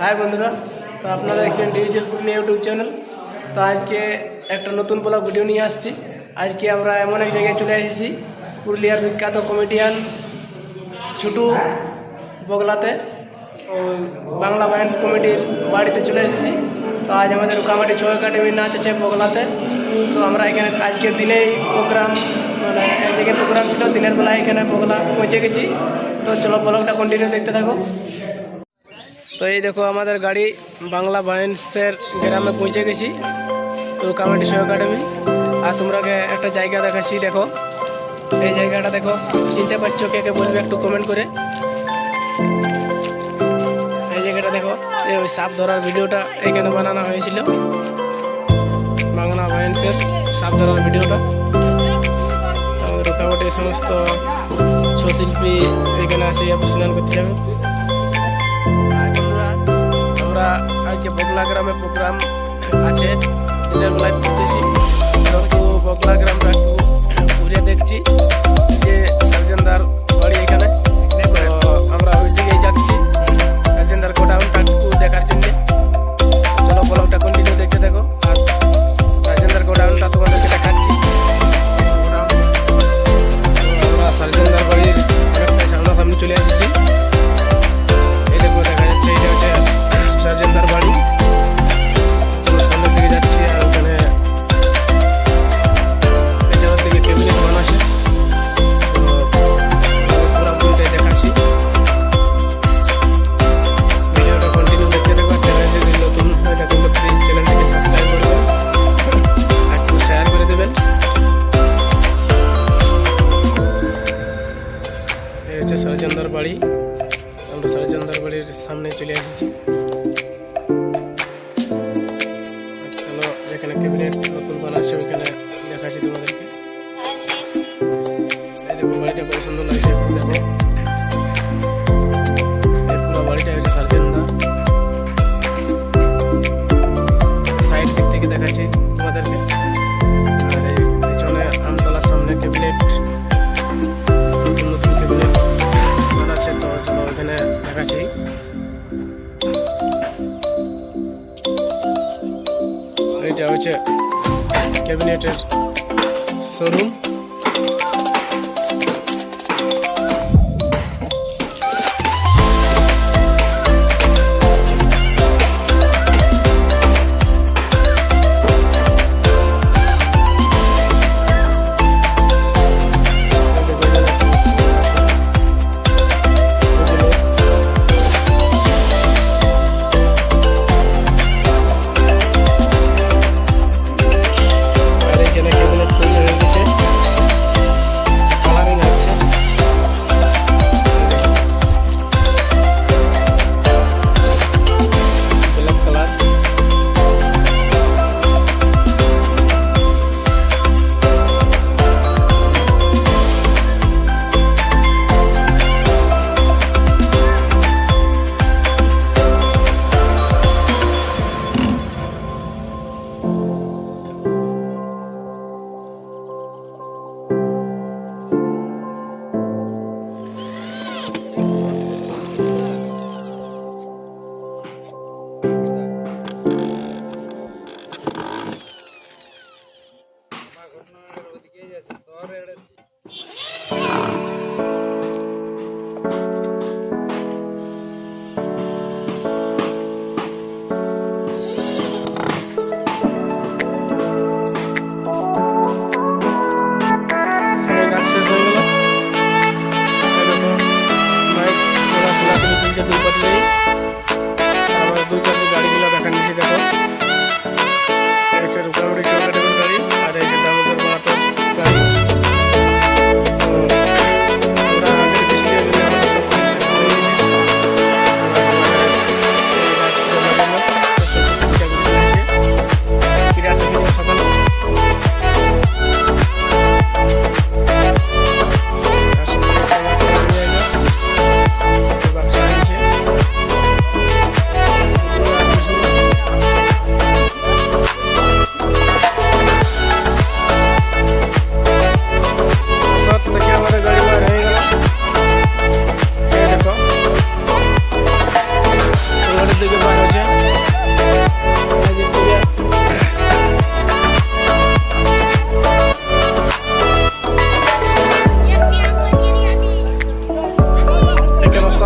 High বন্ধুরা, তো আপনারা দেখছেন ডিজিটাল পুরুলিয়া ইউটিউব চ্যানেল তো আজকে একটা নতুন ব্লগ ভিডিও নিয়ে আসছি। আজকে আমরা এমন এক জায়গায় চলে এসেছি, পুরুলিয়ার বিখ্যাত কমেডিয়ান ছুটু বগলাতে। ওই বাংলা বায়ান্স কমিটির বাড়িতে চলে এসেছি। তো আজ আমাদের কামাটি ছয় একাডেমির নাচ আছে বগলাতে। তো আমরা এখানে আজকের দিনেই প্রোগ্রাম মানে এক জায়গায় প্রোগ্রাম ছিল, দিনের বেলা এখানে বগলা পৌঁছে গেছি। তো চলো ব্লগটা কন্টিনিউ দেখতে থাকো। তো এই দেখো আমাদের গাড়ি বাংলা বায়ান্সের গ্রামে পৌঁছে গেছি কামাটি শো একাডেমি আর তোমরাকে একটা জায়গা দেখাচ্ছি, দেখো। এই জায়গাটা দেখো, চিনতে পারছ কে কে বলবে একটু কমেন্ট করে। এই জায়গাটা দেখো, এই ওই সাপ ধরার ভিডিওটা এখানে বানানো হয়েছিল। বাংলা বায়ান্সের সাপ ধরার ভিডিওটা। কামাটি সমস্ত শিল্পী এখানে আসে স্নান করতে যাবে। আমরা আজকে বগলা গ্রামে প্রোগ্রাম আছে দিনের বেলায় পড়তেছি কিন্তু বগলা গ্রামটা হচ্ছে ক্যাবিনেটের শোরুম। మాకున్న అరవై కేజీ తోర ఏడది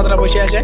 ওস্তাদরা বসে আছে।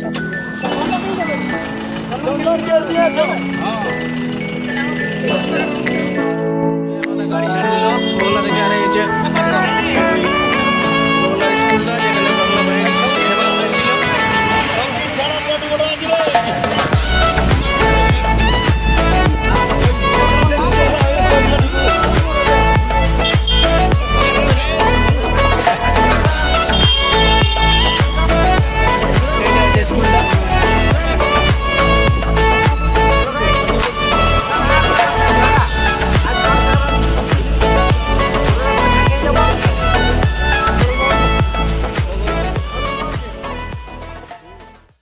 চাপ।